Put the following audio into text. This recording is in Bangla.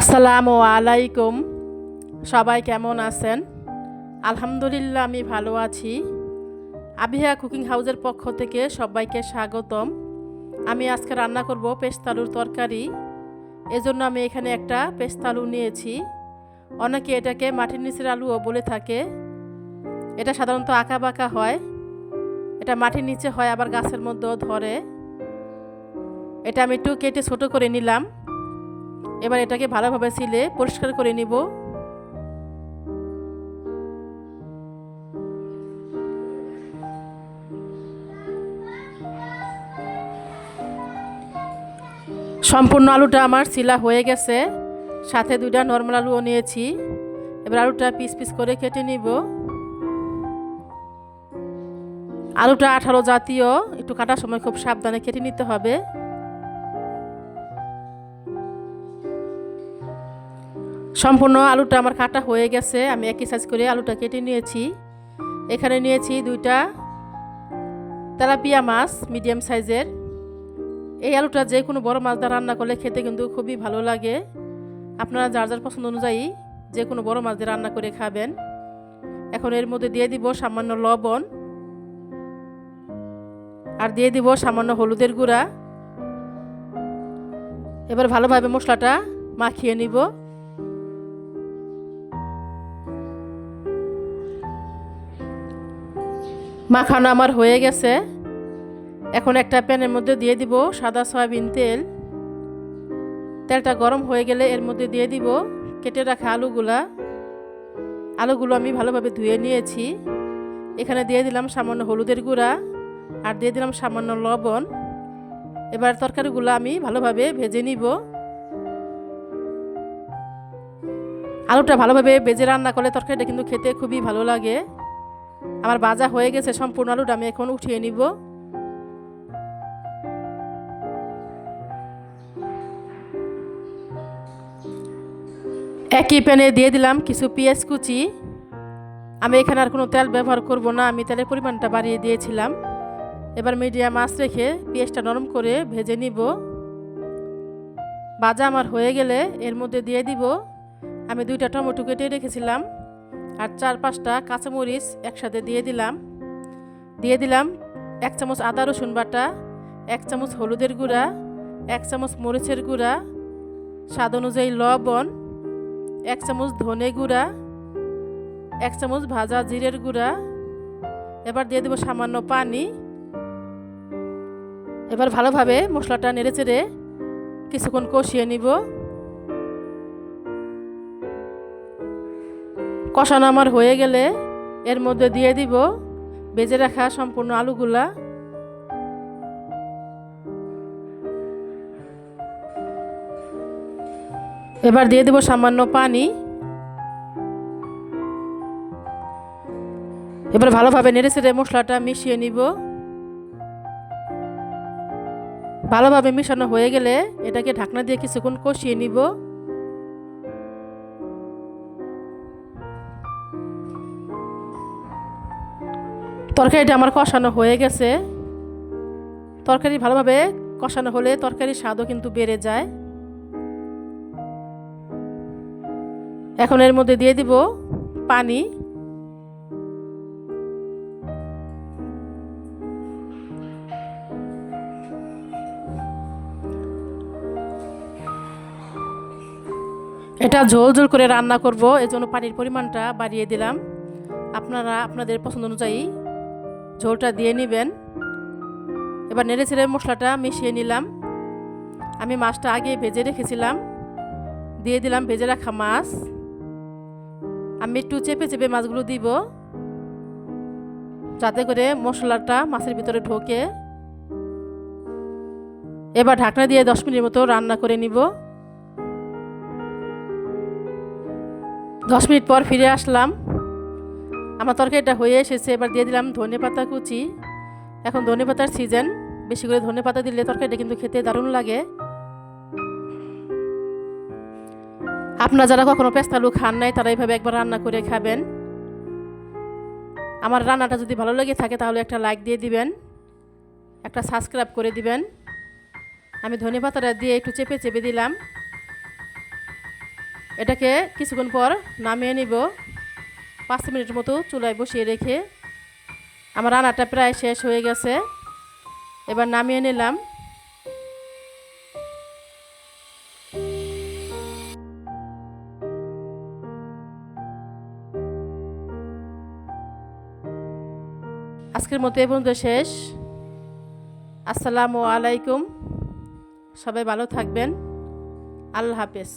আসসালামু আলাইকুম। সবাই কেমন আছেন? আলহামদুলিল্লাহ, আমি ভালো আছি। আবিহা কুকিং হাউসের পক্ষ থেকে সবাইকে স্বাগতম। আমি আজকে রান্না করব পেস্তালুর তরকারি। এজন্য আমি এখানে একটা পেস্তালু নিয়েছি। অনেকে এটাকে মাটির নিচের আলুও বলে থাকে। এটা সাধারণত আঁকা বাঁকা হয়। এটা মাটির নিচে হয়, আবার গাছের মধ্যেও ধরে। এটা আমি একটু কেটে ছোটো করে নিলাম। এবার এটাকে ভালোভাবে ছিলে পরিষ্কার করে নিব। সম্পূর্ণ আলুটা আমার সিলা হয়ে গেছে। সাথে দুইটা নর্মাল আলুও নিয়েছি। এবার আলুটা পিস পিস করে কেটে নিব। আলুটা আঠারো জাতীয়, একটু কাটার সময় খুব সাবধানে কেটে নিতে হবে। সম্পূর্ণ আলুটা আমার কাটা হয়ে গেছে। আমি একই সাইজ করে আলুটা কেটে নিয়েছি। এখানে নিয়েছি দুইটা তেলাপিয়া মাছ মিডিয়াম সাইজের এই আলুটা যে কোনো বড় মাছ দিয়ে রান্না করলে খেতে কিন্তু খুবই ভালো লাগে। আপনারা যার যার পছন্দ অনুযায়ী যে কোনো বড় মাছ দিয়ে রান্না করে খাবেন। এখন এর মধ্যে দিয়ে দিব সামান্য লবণ আর দিয়ে দিব সামান্য হলুদের গুঁড়া। এবার ভালোভাবে মশলাটা মাখিয়ে নিব। মাখানো আমার হয়ে গেছে। এখন একটা প্যানের মধ্যে দিয়ে দিব সাদা সয়াবিন তেল। তেলটা গরম হয়ে গেলে এর মধ্যে দিয়ে দিব কেটে রাখা আলুগুলা। আলুগুলো আমি ভালোভাবে ধুয়ে নিয়েছি। এখানে দিয়ে দিলাম সামান্য হলুদের গুঁড়া আর দিয়ে দিলাম সামান্য লবণ। এবার তরকারিগুলো আমি ভালোভাবে ভেজে নিব। আলুটা ভালোভাবে ভেজে রান্না করলে তরকারিটা কিন্তু খেতে খুবই ভালো লাগে। আমার বাজা হয়ে গেছে, সম্পূর্ণ আলুটা আমি এখন উঠিয়ে নিব। একই প্যানে দিয়ে দিলাম কিছু পেঁয়াজ কুচি। আমি এখানে আর কোনো তেল ব্যবহার করব না, আমি তেলের পরিমাণটা বাড়িয়ে দিয়েছিলাম। এবার মিডিয়াম মাছ রেখে পেঁয়াজটা নরম করে ভেজে নিব। ভাজা আমার হয়ে গেলে এর মধ্যে দিয়ে দিব। আমি দুইটা টমেটো কেটে রেখেছিলাম। আর চার পাঁচটা কাঁচামরিচ একসাথে দিয়ে দিলাম। দিয়ে দিলাম এক চামচ আদা রসুন বাটা, এক চামচ হলুদের গুঁড়া, এক চামচ মরিচের গুঁড়া, স্বাদ অনুযায়ী লবণ, এক চামচ ধনে গুঁড়া, এক চামচ ভাজা জিরের গুঁড়া। এবার দিয়ে দেবো সামান্য পানি। এবার ভালোভাবে মশলাটা নেড়ে চেড়ে কিছুক্ষণ কষিয়ে নিব। কষানো আমার হয়ে গেলে এর মধ্যে দিয়ে দিব বেজে রাখা সম্পূর্ণ আলুগুলা। এবার দিয়ে দেব সামান্য পানি। এবার ভালোভাবে নেড়ে চেড়ে মশলাটা মিশিয়ে নিব। ভালোভাবে মিশানো হয়ে গেলে এটাকে ঢাকনা দিয়ে কিছুক্ষণ কষিয়ে নিব। তরকারিটা আমার কষানো হয়ে গেছে। তরকারি ভালোভাবে কষানো হলে তরকারির স্বাদও কিন্তু বেড়ে যায়। এখন এর মধ্যে দিয়ে দিব পানি। এটা ঝোল ঝোল করে রান্না করব, এজন্য পানির পরিমাণটা বাড়িয়ে দিলাম। আপনারা, আপনাদের পছন্দ অনুযায়ী ঝোলটা দিয়ে নেবেন। এবার নেড়ে ছেড়ে মশলাটা মিশিয়ে নিলাম। আমি মাছটা আগে ভেজে রেখেছিলাম। দিয়ে দিলাম ভেজে রাখা মাছ। আমি একটু চেপে চেপে মাছগুলো দিব। যাতে করে মশলাটা মাছের ভিতরে ঢোকে। এবার ঢাকনা দিয়ে দশ মিনিট মতো রান্না করে নিব। দশ মিনিট পর ফিরে আসলাম। আমার তরকারিটা হয়ে এসেছে, এবার দিয়ে দিলাম ধনে পাতা কুচি। এখন ধনে পাতার সিজন বেশি করে ধনে পাতা দিলে তরকারিটা কিন্তু খেতে দারুণ লাগে। আপনারা যারা কখনো পেস্তালু খান নাই, তারা এইভাবে একবার রান্না করে খাবেন। আমার রান্নাটা যদি ভালো লেগে থাকে, তাহলে একটা লাইক দিয়ে দিবেন, একটা সাবস্ক্রাইব করে দিবেন। আমি ধনে পাতাটা দিয়ে একটু চেপে চেপে দিলাম। এটাকে কিছুক্ষণ পর নামিয়ে নিব। পাঁচ মিনিট মতো চুলায় বসিয়ে রেখে আমার রান্নাটা প্রায় শেষ হয়ে গেছে। এবার নামিয়ে নিলাম। আজকের মতো এ পর্যন্ত শেষ। আসসালামু আলাইকুম। সবাই ভালো থাকবেন। আল্লাহ হাফেজ।